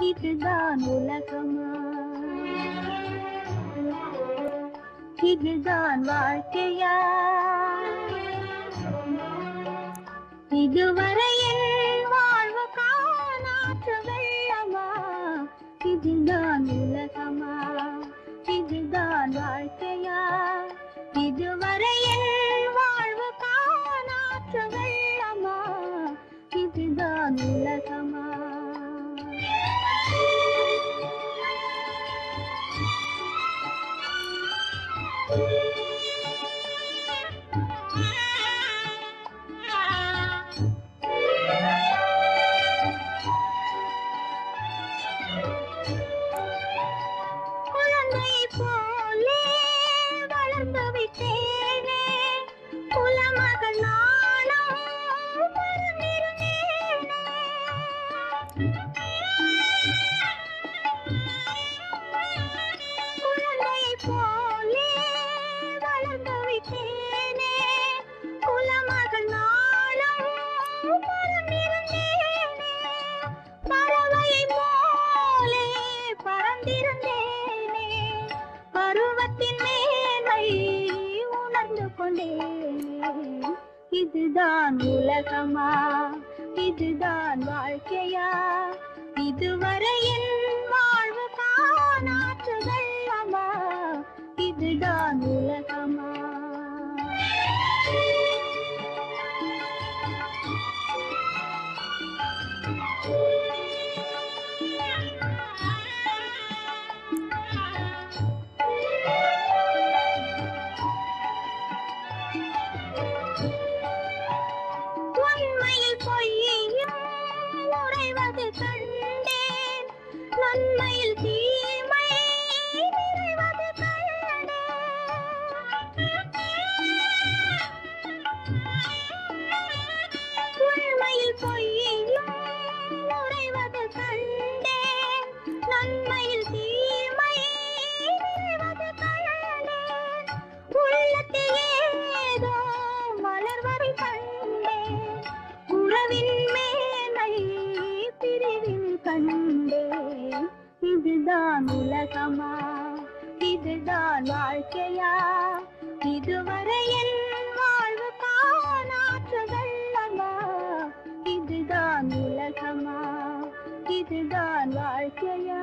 இதுதான் உலகமா? இதுதான் வாழ்க்கையா? இதுவரை என் வாழ்வு காணாற்ற வெள்ளமா? இதுதான் உலகமா? இதுதான் வாழ்க்கையா? இதுவரை என் வாழ்வு காணாற்ற போலே வளர்ந்து விட்டேனே. குலமகள் பறந்திருந்தேனே பருவத்தின் மேன்மை உணர்ந்து கொண்டேனே. இதுதான் உலகமா? இதுதான் வாழ்க்கையா? இதுவரை என் உறைவது கண்டேன். நன்மையில் தீ இதுதான் உலகமா இதுதான் வாழ்க்கையா? இதுவரை என் வாழ்வு காணாற்றுதல்லமா? இதுதான் உலகமா? இதுதான் வாழ்க்கையா?